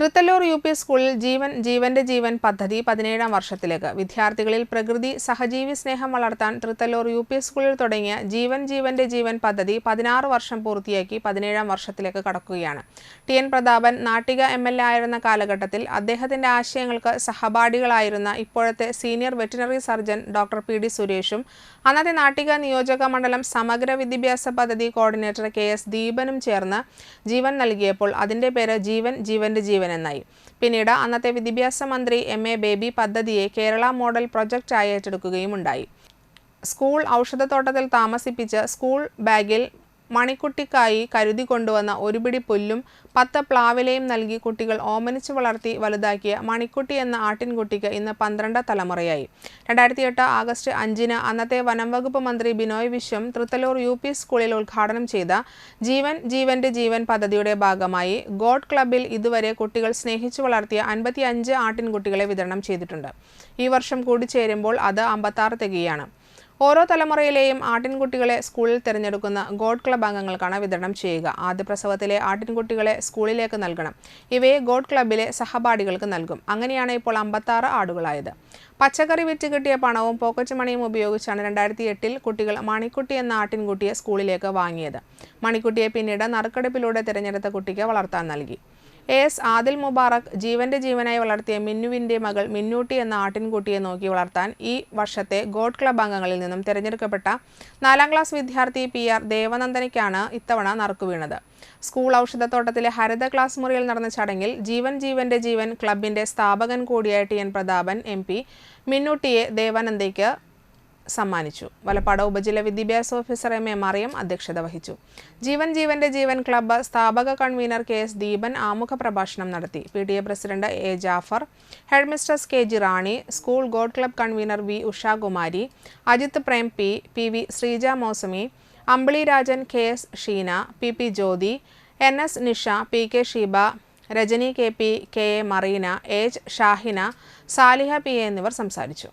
Thrithallur U P സ്കൂളിൽ ജീവൻ ജീവന്റെ ജീവൻ പദ്ധതി പതിനേഴാം വർഷത്തിലേക്ക്. വിദ്യാർത്ഥികളിൽ പ്രകൃതി സഹജീവി സ്നേഹം വളർത്താൻ തൃത്തല്ലൂർ യു പി സ്കൂളിൽ തുടങ്ങിയ ജീവൻ ജീവന്റെ ജീവൻ പദ്ധതി പതിനാറ് വർഷം പൂർത്തിയാക്കി പതിനേഴാം വർഷത്തിലേക്ക് കടക്കുകയാണ്. T. N. Prathapan Nattika M. L. A ആയിരുന്ന കാലഘട്ടത്തിൽ അദ്ദേഹത്തിന്റെ ആശയങ്ങൾക്ക് സഹപാഠികളായിരുന്ന ഇപ്പോഴത്തെ senior veterinary surgeon doctor P. D. സുരേഷും അന്നത്തെ നാട്ടിക നിയോജക മണ്ഡലം സമഗ്ര വിദ്യാഭ്യാസ പദ്ധതി കോർഡിനേറ്റർ കെ. എസ്. ദീപനും ചേർന്ന് ജീവൻ നൽകിയപ്പോൾ അതിന്റെ പേര് ജീവൻ ജീവന്റെ ജീവൻ എന്നായി പിന്നീട് അന്നത്തെ വിദ്യാഭ്യാസ മന്ത്രി എം എ ബേബി പദ്ധതിയെ കേരള മോഡൽ പ്രൊജക്റ്റായി ഏറ്റെടുക്കുകയും ഉണ്ടായി സ്കൂൾ ഔഷധത്തോട്ടത്തിൽ താമസിപ്പിച്ച് സ്കൂൾ ബാഗിൽ മണിക്കുട്ടിക്കായി കരുതി കൊണ്ടുവന്ന ഒരുപിടി പുല്ലും പത്ത് പ്ലാവിലയും നൽകി കുട്ടികൾ ഓമനിച്ചു വളർത്തി വലുതാക്കിയ മണിക്കുട്ടി എന്ന ആട്ടിൻകുട്ടിക്ക് ഇന്ന് പന്ത്രണ്ട് തലമുറയായി. രണ്ടായിരത്തി എട്ട് ആഗസ്റ്റ് അഞ്ചിന് അന്നത്തെ വനംവകുപ്പ് മന്ത്രി ബിനോയ് വിശ്വം തൃത്തലൂർ യു പി സ്കൂളിൽ ഉദ്ഘാടനം ചെയ്ത ജീവൻ ജീവന്റെ ജീവൻ പദ്ധതിയുടെ ഭാഗമായി ഗോഡ് ക്ലബിൽ ഇതുവരെ കുട്ടികൾ സ്നേഹിച്ചു വളർത്തിയ അൻപത്തി അഞ്ച് ആട്ടിൻകുട്ടികളെ വിതരണം ചെയ്തിട്ടുണ്ട്. ഈ വർഷം കൂടി ചേരുമ്പോൾ അത് അമ്പത്താറ് തികയാണ്. ഓരോ തലമുറയിലെയും ആട്ടിൻകുട്ടികളെ സ്കൂളിൽ തിരഞ്ഞെടുക്കുന്ന ഗോഡ് ക്ലബ് അംഗങ്ങൾക്കാണ് വിതരണം ചെയ്യുക. ആദ്യ പ്രസവത്തിലെ ആട്ടിൻകുട്ടികളെ സ്കൂളിലേക്ക് നൽകണം. ഇവയെ ഗോഡ് ക്ലബിലെ സഹപാഠികൾക്ക് നൽകും. അങ്ങനെയാണ് ഇപ്പോൾ അമ്പത്താറ് ആടുകളായത്. പച്ചക്കറി വിറ്റ് കിട്ടിയ പണവും പോക്കറ്റ് മണിയും ഉപയോഗിച്ചാണ് രണ്ടായിരത്തി എട്ടിൽ കുട്ടികൾ മണിക്കുട്ടി എന്ന ആട്ടിൻകുട്ടിയെ സ്കൂളിലേക്ക് വാങ്ങിയത്. മണിക്കുട്ടിയെ പിന്നീട് നറുക്കെടുപ്പിലൂടെ തിരഞ്ഞെടുത്ത കുട്ടിക്ക് വളർത്താൻ നൽകി. എ എസ് ആദിൽ മുബാറക് ജീവന്റെ ജീവനായി വളർത്തിയ മിന്നുവിന്റെ മകൾ മിന്നൂട്ടി എന്ന ആട്ടിൻകുട്ടിയെ നോക്കി വളർത്താൻ ഈ വർഷത്തെ ഗോഡ് ക്ലബ് അംഗങ്ങളിൽ നിന്നും തിരഞ്ഞെടുക്കപ്പെട്ട നാലാം ക്ലാസ് വിദ്യാർത്ഥി പി ആർ ദേവനന്ദനയ്ക്കാണ് ഇത്തവണ നറുക്കു വീണത്. സ്കൂൾ ഔഷധത്തോട്ടത്തിലെ ഹരിത ക്ലാസ് മുറിയിൽ നടന്ന ചടങ്ങിൽ ജീവൻ ജീവന്റെ ജീവൻ ക്ലബിന്റെ സ്ഥാപകൻ കൂടിയായ T N Prathapan M P മിന്നൂട്ടിയെ ദേവാനന്ദയ്ക്ക് സമ്മാനിച്ചു. വലപ്പാട് ഉപജില്ല വിദ്യാഭ്യാസ ഓഫീസർ എം എ മറിയം അധ്യക്ഷത വഹിച്ചു. ജീവൻ ജീവന്റെ ജീവൻ ക്ലബ്ബ് സ്ഥാപക കൺവീനർ കെ എസ് ദീപൻ ആമുഖ പ്രഭാഷണം നടത്തി. P T A president A Jafar headmistress K G Rani school God club convener V Ushakumari Ajith Prem P P V Sreeja Mousami Ambili Rajan K S Sheena P P Jyothi N S Nisha P K Sheeba Rajani K P K A Marina H Shahina Saliha P A എന്നിവർ സംസാരിച്ചു.